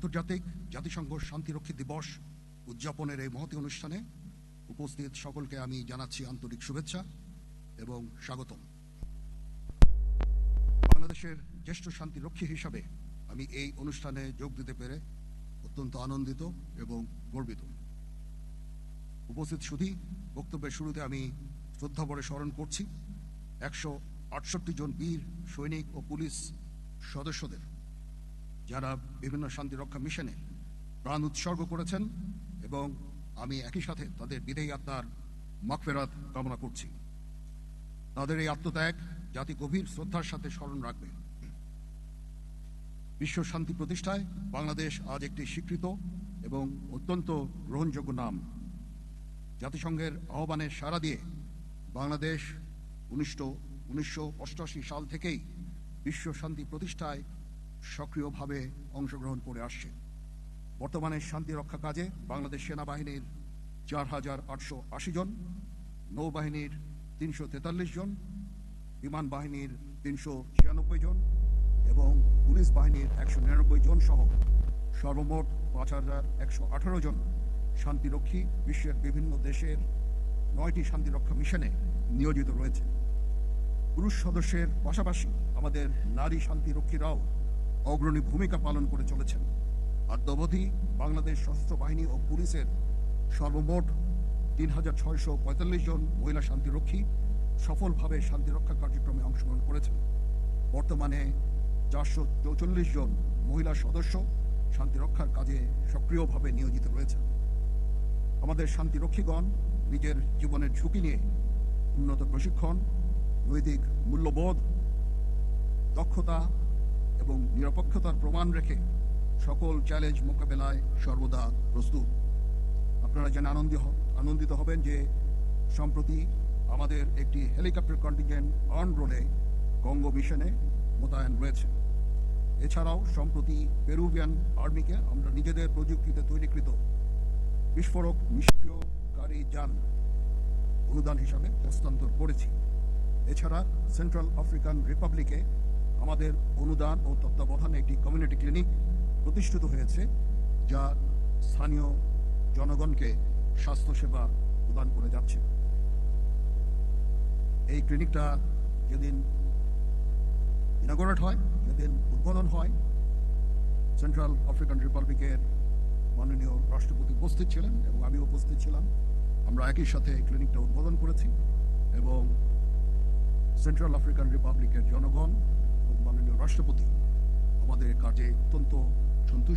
আন্তর্জাতিক জাতিসংঘ শান্তিরক্ষী দিবস উদযাপনের এই মহতি অনুষ্ঠানে উপস্থিত সকলকে আমি জানাচ্ছি আন্তরিক শুভেচ্ছা এবং স্বাগতম। বাংলাদেশের জ্যেষ্ঠ শান্তিরক্ষী হিসাবে আমি এই অনুষ্ঠানে যোগ দিতে পেরে অত্যন্ত আনন্দিত এবং গর্বিত। উপস্থিত শুধু বক্তব্যের শুরুতে আমি শ্রদ্ধাভরে স্মরণ করছি, একশো আটষট্টি জন বীর, সৈনিক ও পুলিশ সদস্যদের। যারা বিভিন্ন শান্তিরক্ষা মিশনে প্রাণ উৎসর্গ করেছেন এবং আমি একই সাথে তাদের বিদেয়ী আত্মার মাগফেরাত কামনা করছি। তাদের এই আত্মত্যাগ জাতি গভীর শ্রদ্ধার সাথে স্মরণ রাখবে। বিশ্ব শান্তি প্রতিষ্ঠায় বাংলাদেশ আজ একটি স্বীকৃত এবং অত্যন্ত গ্রহণযোগ্য নাম। জাতিসংঘের আহ্বানে সাড়া দিয়ে বাংলাদেশ উনিশশো উনিশশো সাল থেকেই বিশ্ব শান্তি প্রতিষ্ঠায় সক্রিয়ভাবে অংশগ্রহণ করে আসছে। বর্তমানে শান্তি রক্ষা কাজে বাংলাদেশ সেনাবাহিনীর চার হাজার আটশো আশি জন, নৌবাহিনীর তিনশো তেতাল্লিশ জন, বিমান বাহিনীর তিনশো ছিয়ানব্বই জন এবং পুলিশ বাহিনীর একশো নিরানব্বই জন সহ সর্বমোট পাঁচ হাজার একশো আঠারো জন শান্তিরক্ষী বিশ্বের বিভিন্ন দেশের নয়টি শান্তিরক্ষা মিশনে নিয়োজিত রয়েছে। পুরুষ সদস্যের পাশাপাশি আমাদের নারী শান্তিরক্ষীরাও অগ্রণী ভূমিকা পালন করে চলেছেন। আর অবধি বাংলাদেশ সশস্ত্র বাহিনী ও পুলিশের সর্বমোট তিন হাজার ছয়শো পঁয়তাল্লিশ জন মহিলা শান্তিরক্ষী সফলভাবে শান্তিরক্ষা কার্যক্রমে অংশগ্রহণ করেছেন। বর্তমানে চারশো চৌচল্লিশ জন মহিলা সদস্য শান্তিরক্ষার কাজে সক্রিয়ভাবে নিয়োজিত রয়েছেন। আমাদের শান্তিরক্ষীগণ নিজের জীবনের ঝুঁকি নিয়ে উন্নত প্রশিক্ষণ, নৈতিক মূল্যবোধ, দক্ষতা এবং নিরপেক্ষতার প্রমাণ রেখে সকল চ্যালেঞ্জ মোকাবেলায় সর্বদা প্রস্তুত। আপনারা যেন আনন্দি আনন্দিত হবেন যে সম্প্রতি আমাদের একটি হেলিকপ্টার কন্টিনজেন্ট আর্ন রোডে কঙ্গো মিশনে মোতায়েন রয়েছে। এছাড়াও সম্প্রতি পেরুভিয়ান আর্মিকে আমরা নিজেদের প্রযুক্তিতে তৈরিকৃত বিস্ফোরক নিষ্ক্রিয়কারী যান অনুদান হিসাবে হস্তান্তর করেছি। এছাড়া সেন্ট্রাল আফ্রিকান রিপাবলিকে আমাদের অনুদান ও তত্ত্বাবধানে একটি কমিউনিটি ক্লিনিক প্রতিষ্ঠিত হয়েছে, যা স্থানীয় জনগণকে স্বাস্থ্যসেবা প্রদান করে যাচ্ছে। এই ক্লিনিকটা যেদিন ইনাগোরেট হয়, যেদিন উদ্বোধন হয় সেন্ট্রাল আফ্রিকান রিপাবলিকের মাননীয় রাষ্ট্রপতি উপস্থিত ছিলেন এবং আমি উপস্থিত ছিলাম। আমরা একই সাথে এই ক্লিনিকটা উদ্বোধন করেছি এবং সেন্ট্রাল আফ্রিকান রিপাবলিকের জনগণ মাননীয় রাষ্ট্রপতি আমাদের কাজে অত্যন্ত সন্তুষ্ট